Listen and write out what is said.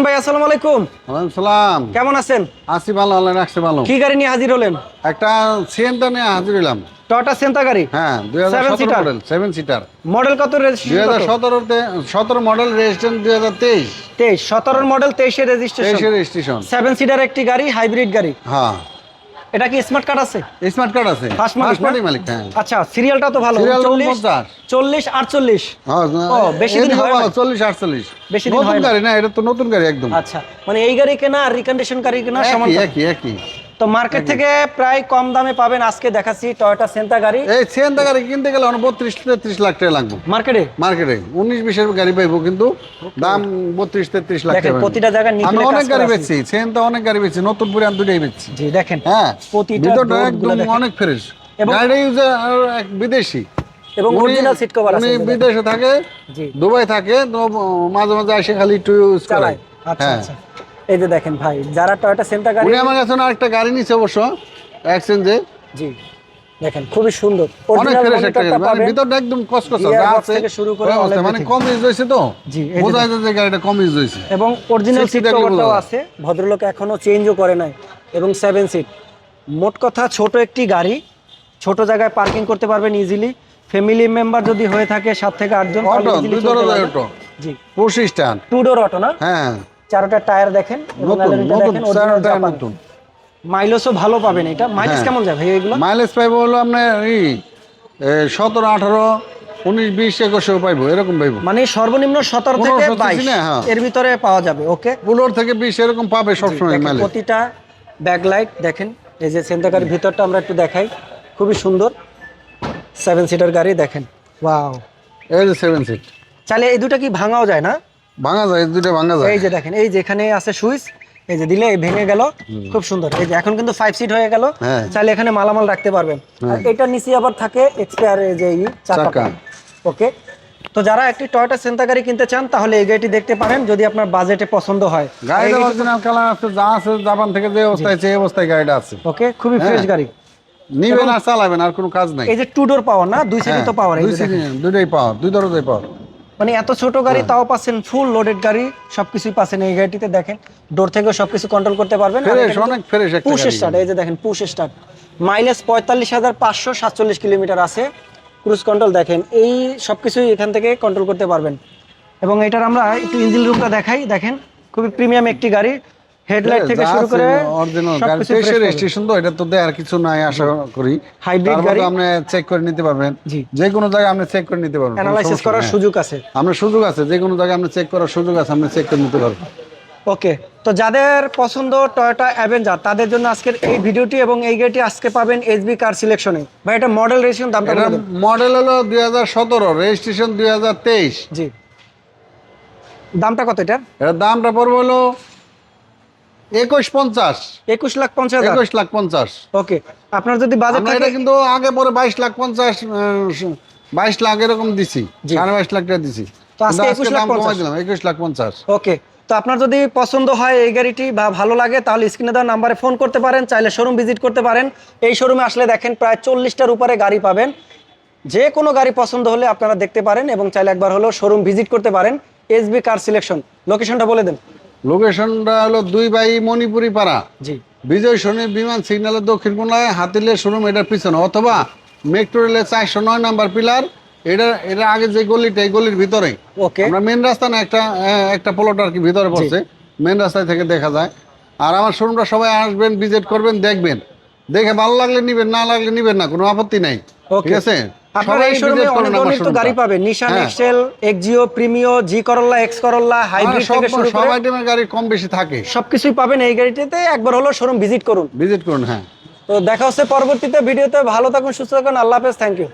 হাসান ভাই আসসালামু আলাইকুম। ওয়ালাইকুম সালাম। কেমন আছেন? আছি ভালো আল্লাহ রাখছে ভালো। কি গাড়ি নিয়ে হাজির হলেন? একটা সিএনটা নিয়ে হাজির হলাম টয়টা সেন্তা গাড়ি? হ্যাঁ দুই হাজার Seven সতেরো seater? Model seven seater model কত দুই হাজার সতেরোতে সতেরো মডেল রেজিস্ট্রেশন দুই হাজার তেইশ। তেইশ সতেরোর মডেল তেইশের রেজিস্ট্রেশন তেইশে রেজিস্ট্রেশন সেভেন সিটার একটি গাড়ি হাইব্রিড গাড়ি। হ্যাঁ। এটা কি স্মার্ট কার্ড আছে? স্মার্ট কার্ড আছে। First মালিক হ্যাঁ। আচ্ছা সিরিয়ালটা তো ভালো। Serial চল্লিশ পঞ্চাশ। চল্লিশ আটচল্লিশ। হ্যাঁ, ও, বেশি দিন হয় ভালো, না। চল্লিশ আটচল্লিশ। বেশি দিন হয় নতুন গাড়ি না এটা তো নতুন গাড়ি একদম। আচ্ছা মানে এই গাড়ি কেনা আর রিকন্ডিশন গাড়ি কেনা সমান একই একই। তো মার্কেট থেকে প্রায় কম দামে পাবেন আজকে দেখাচ্ছি টয়োটা সেন্তা গাড়ি। এই সিএনটা গাড়ি কিনতে গেলে বত্রিশ তেত্রিশ লাখ টাকা লাগবে। মার্কেটে মার্কেটে উনিশ বিশের গাড়ি পাইবো কিন্তু দাম বত্রিশ তেত্রিশ লাখ টাকা। প্রতিটা জায়গায় আমি অনেক গাড়ি। বেচছি সেনটা অনেক গাড়ি বেচছি নতুন পুরান দুটাই বেচছি। জি দেখেন হ্যাঁ প্রতিটা একদম অনেক ফ্রেশ গাড়িটা ইউজার এক বিদেশি। এবং অরিজিনাল সিট কভার আছে উনি। বিদেশে থাকে জি। দুবাই থাকে তো মাঝে মাঝে এসে খালি একটু ইউজ করে আচ্ছা হ্যাঁ। আচ্ছা। এই যে দেখেন ভাই যারা টয়োটা সেন্টা গাড়ি উনি আমার কাছে না আরেকটা গাড়ি নিছে অবশ্য এক্সচেঞ্জে জি দেখেন খুবই সুন্দর। অনেক ফ্রেশ একটা মানে। ভিতরটা একদম কসকসা যা আছে থেকে শুরু করে মানে কম ইউজ হয়েছে তো। জি, বোঝা যায় যে গাড়িটা কম ইউজ হয়েছে। এবং অরিজিনাল সিট কভারটাও আছে ভদ্রলোক এখনও চেঞ্জও করে নাই। এবং সেভেন সিট মোট কথা ছোট একটি গাড়ি ছোট জায়গায় পার্কিং করতে পারবেন ইজিলি ফ্যামিলি মেম্বার যদি হয়ে থাকে সাত থেকে আটজন অটো দুই জি। পঁচিশ স্ট্যান্ড টু ডোর অটো না? হ্যাঁ। চারোটা টায়ার দেখেন নতুন মাইলেজও ভালো পাবেন এটা। মাইলেজ হ্যাঁ। কেমন যায় ভাই এগুলো? মাইলেজ পাইবো হলো আপনার এই সতেরো আঠারো উনিশ বিশ একুশে পাইবো এরকম পাইবো। মানে সর্বনিম্ন সতেরো থেকে বাইশ হ্যাঁ। এর ভিতরে পাওয়া যাবে ওকে পনেরো থেকে বিশ এরকম পাবে সবসময় মাইলেজ প্রতিটা ব্যাকলাইট দেখেন এই যে সেন্টার ভিতরটা আমরা একটু দেখাই। খুবই সুন্দর। সেভেন সিটার গাড়ি দেখেন। ওয়াও এই যে সেভেন সিট চাইলে এই দুটো কি ভাঙাও যায় না? ভাঙা যায় দুটো ভাঙা যায়। এই যে দেখেন এই যেখানে আছে সুইচ এই যে দিলে ভেঙে গেল খুব সুন্দর। এই যে এখন কিন্তু ফাইভ সিট হয়ে গেল হ্যাঁ। চাইলে এখানে মালামাল রাখতে পারবেন। আর এটার নিচে আবার থাকে এক্সপায়ার যে চাকা। ওকে তো যারা একটি টয়োটা সেন্টা গাড়ি কিনতে চান তাহলে এই গাড়িটি দেখতে পারেন যদি আপনার বাজেটে পছন্দ হয়। গাড়িটা অরিজিনাল কালার আছে যা আছে জাপান থেকে যে অবস্থায় এই অবস্থায় গাড়িটা আছে। ওকে খুবই হ্যাঁ। ফ্রেশ গাড়ি। নিবেন আর চালাবেন আর কোনো কাজ নাই। এই যে টু ডোর পাওয়ার না দুই সাইডে তো পাওয়ার হ্যাঁ, দুই সিটি- দুইটাই পাওয়ার দুই দরজাই পাওয়ার মানে এত ছোট গাড়ি তাও পাচ্ছেন ফুল লোডেড গাড়ি সবকিছুই পাচ্ছেন এই গাড়িটিতে দেখেন। ডোর থেকে সবকিছু কন্ট্রোল করতে পারবেন। ফ্রেশ অনেক ফ্রেশ পুশ স্টার্ট এই যে দেখেন পুশ স্টার্ট মাইলেজ পঁয়তাল্লিশ হাজার পাঁচশো সাতচল্লিশ কিলোমিটার আছে। ক্রুজ কন্ট্রোল দেখেন এই সবকিছুই এখান থেকে কন্ট্রোল করতে পারবেন। এবং এটার আমরা একটু ইঞ্জিন রুমটা দেখাই। দেখেন খুবই প্রিমিয়াম একটি গাড়ি। হেডলাইট থেকে শুরু করে অরিজিনাল গাড়ি রেজিস্ট্রেশন তো এটা তো দেয়ার কিছু নাই আশা করি। তার গাড়ি। আপনি চেক করে নিতে পারবেন। যে কোনো জায়গায় আপনি চেক করে নিতে পারবেন অ্যানালাইসিস করার সুযোগ আছে। আপনার সুযোগ আছে যে কোনো জায়গায় আপনি চেক করার সুযোগ আছে আপনি চেক করে নিতে পারবেন। ওকে তো যাদের পছন্দ টয়োটা অ্যাভেঞ্জার তাদের জন্য আজকের এই ভিডিওটি এবং এই গাড়িটি আজকে পাবেন এসবি কার সিলেকশনে ভাই এটা মডেল রেজিস্ট্রেশন দামটা মডেল হলো দুই হাজার সতেরো রেজিস্ট্রেশন দুই হাজার তেইশ। জি। দামটা কত এটা এটার দামটা পড়বে হলো একুশ পঞ্চাশ। একুশ লাখ পঞ্চাশ একুশ লাখ পঞ্চাশ। ওকে। আপনার যদি বাজেট এটা কিন্তু আগে পরে বাইশ লাখ পঞ্চাশ বাইশ লাখ এরকম দিছি। সাড়ে বাইশ লাখ টাকা দিছি। তো আজকে কিন্তু 21 লাখ দাম কমাই 50 দিলাম একুশ লাখ পঞ্চাশ। ওকে। তো আপনার যদি পছন্দ হয় এই গাড়িটি বা ভালো লাগে তাহলে স্ক্রিনে দেওয়া নাম্বারে ফোন করতে পারেন চাইলে শোরুম ভিজিট করতে পারেন। এই শোরুমে আসলে দেখেন প্রায় চল্লিশটার উপরে গাড়ি পাবেন। যে কোনো গাড়ি পছন্দ হলে আপনারা দেখতে পারেন এবং চাইলে একবার হলো শোরুম ভিজিট করতে পারেন। এসবি কার সিলেকশন লোকেশনটা বলে দেন। লোকেশনটা হলো দুই বাই মণিপুরি পাড়া জি। বিজয় সনী বিমান সিগন্যালের দক্ষিণ কোনায় হাতিলের শোরুম এটার পিছনে অথবা মেট্রো রেলের চারশো নয় নাম্বার পিলার এটা এটা আগে যে গলিটা এই গলির ভিতরে ওকে। আমরা মেন রাস্তা না একটা একটা প্লট আর কি ভিতরে পড়ছে মেন রাস্তায় থেকে দেখা যায়। আর আমার শোরুমটা সবাই আসবেন ভিজিট করবেন দেখবেন। দেখে ভালো লাগলে নিবেন না লাগলে নিবেন না কোনো আপত্তি নাই. ঠিক আছে? আপনারা এই শোরুমে অনেক অনেক তো গাড়ি পাবেন। Nissan. Excel Axio Premio G Corolla X Corolla hybrid থেকে শুরু সব আইটেমের গাড়ি কম বেশি থাকে। সবকিছুই পাবেন এই গাড়িটিতে। একবার হলো শোরুম ভিজিট করুন। ভিজিট করুন হ্যাঁ। তো দেখা হচ্ছে পরবর্তীতে ভিডিওতে। ভালো থাকুন সুস্থ থাকুন। আল্লাহ হাফেজ থ্যাংক ইউ